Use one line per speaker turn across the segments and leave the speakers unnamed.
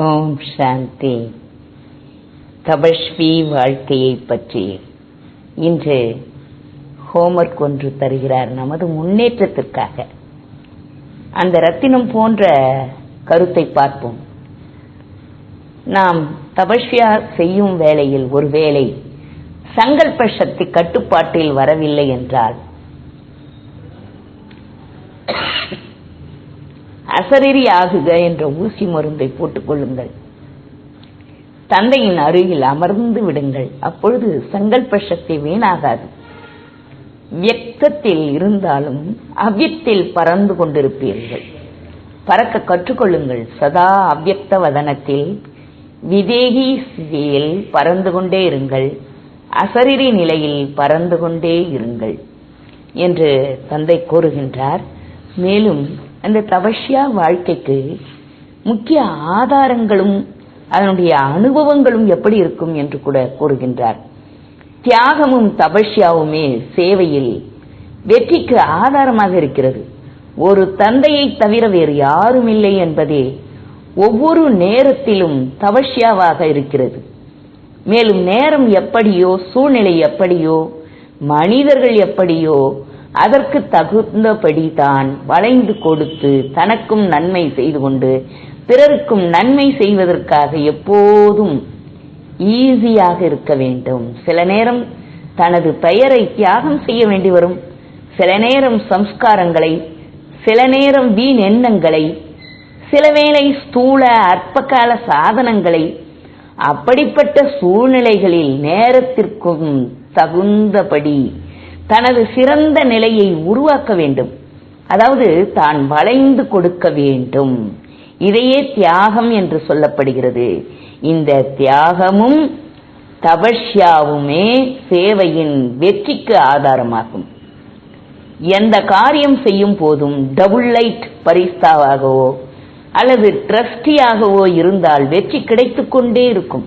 ஓம் சாந்தி. தபஸ்வி வாழ்க்கையை பற்றி. இன்று ஹோம்ஒர்க் ஒன்று தருகிறார் நமது முன்னேற்றத்திற்காக. அந்த ரத்தினம் போன்ற கருத்தை பார்ப்போம். நாம் தபஸ்வியா செய்யும் வேளையில் ஒருவேளை சங்கல்ப சக்தி கட்டுப்பாட்டில் வரவில்லை என்றால் அசரீரி ஆகுக என்ற ஊசி மருந்தை போட்டுக் கொள்ளுங்கள் தந்தையின் அருகில் அமர்ந்து விடுங்கள். அப்பொழுது சங்கல்ப சக்தி வீணாகாது. வியக்தத்தில் இருந்தாலும் அவ்யத்தில் பறந்து கொண்டிருப்பீர்கள். பறக்க கற்றுக்கொள்ளுங்கள். சதா அவ்யக்த வதனத்தில் விதேகி ஸ்திதியில் பறந்து கொண்டே இருங்கள். அசரிரி நிலையில் பறந்து கொண்டே இருங்கள் என்று தந்தை கூறுகின்றார். மேலும் அந்த தபஸ்யா வாழ்க்கைக்கு முக்கிய ஆதாரங்களும் அதனுடைய அனுபவங்களும் எப்படி இருக்கும் என்று கூட கூறுகின்றார். தியாகமும் தபஷ்யாவுமே சேவையில் வெற்றிக்கு ஆதாரமாக இருக்கிறது. ஒரு தந்தையை தவிர வேறு யாரும் இல்லை என்பதே ஒவ்வொரு நேரத்திலும் தவஷ்யாவாக இருக்கிறது. மேலும் நேரம் எப்படியோ சூழ்நிலை எப்படியோ மனிதர்கள் எப்படியோ அதற்கு தகுந்தபடி தான் வளைந்து கொடுத்து தனக்கும் நன்மை செய்து கொண்டு பிறருக்கும் நன்மை செய்வதற்காக எப்போதும் ஈஸியாக இருக்க வேண்டும். சில நேரம் தனது பெயரை தியாகம் செய்ய வேண்டி வரும். சில நேரம் சம்ஸ்காரங்களை சில நேரம் வீண் எண்ணங்களை சில வேளை ஸ்தூல அற்பகால சாதனங்களை அப்படிப்பட்ட சூழ்நிலைகளில் நேரத்திற்கும் தகுந்தபடி தனது சிறந்த நிலையை உருவாக்க வேண்டும். அதாவது தான் வளைந்து கொடுக்க வேண்டும். இதையே தியாகம் என்று சொல்லப்படுகிறது. இந்த தியாகமும் தபஸ்யாவுமே சேவையின் வெற்றிக்கு ஆதாரமாகும். எந்த காரியம் செய்யும் போதும் டபுள் லைட் பரிஸ்தாவாகவோ அல்லது ட்ரஸ்டியாகவோ இருந்தால் வெற்றி கிடைத்து கொண்டே இருக்கும்.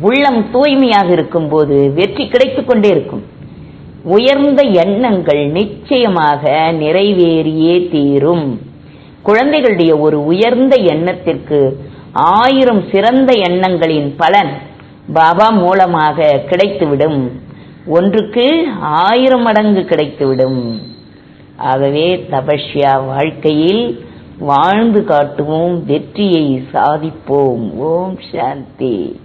உள்ளம் தூய்மையாக இருக்கும் போது வெற்றி கிடைத்துக் கொண்டே இருக்கும். உயர்ந்த எண்ணங்கள் நிச்சயமாக நிறைவேறியே தீரும். குழந்தைகளுடைய ஒரு உயர்ந்த எண்ணத்திற்கு ஆயிரம் சிறந்த எண்ணங்களின் பலன் பாபா மூலமாக கிடைத்துவிடும். ஒன்றுக்கு ஆயிரம் மடங்கு கிடைத்துவிடும். ஆகவே தபஸ்யா வாழ்க்கையில் வாழ்ந்து காட்டுவோம் வெற்றியை சாதிப்போம். ஓம் சாந்தி.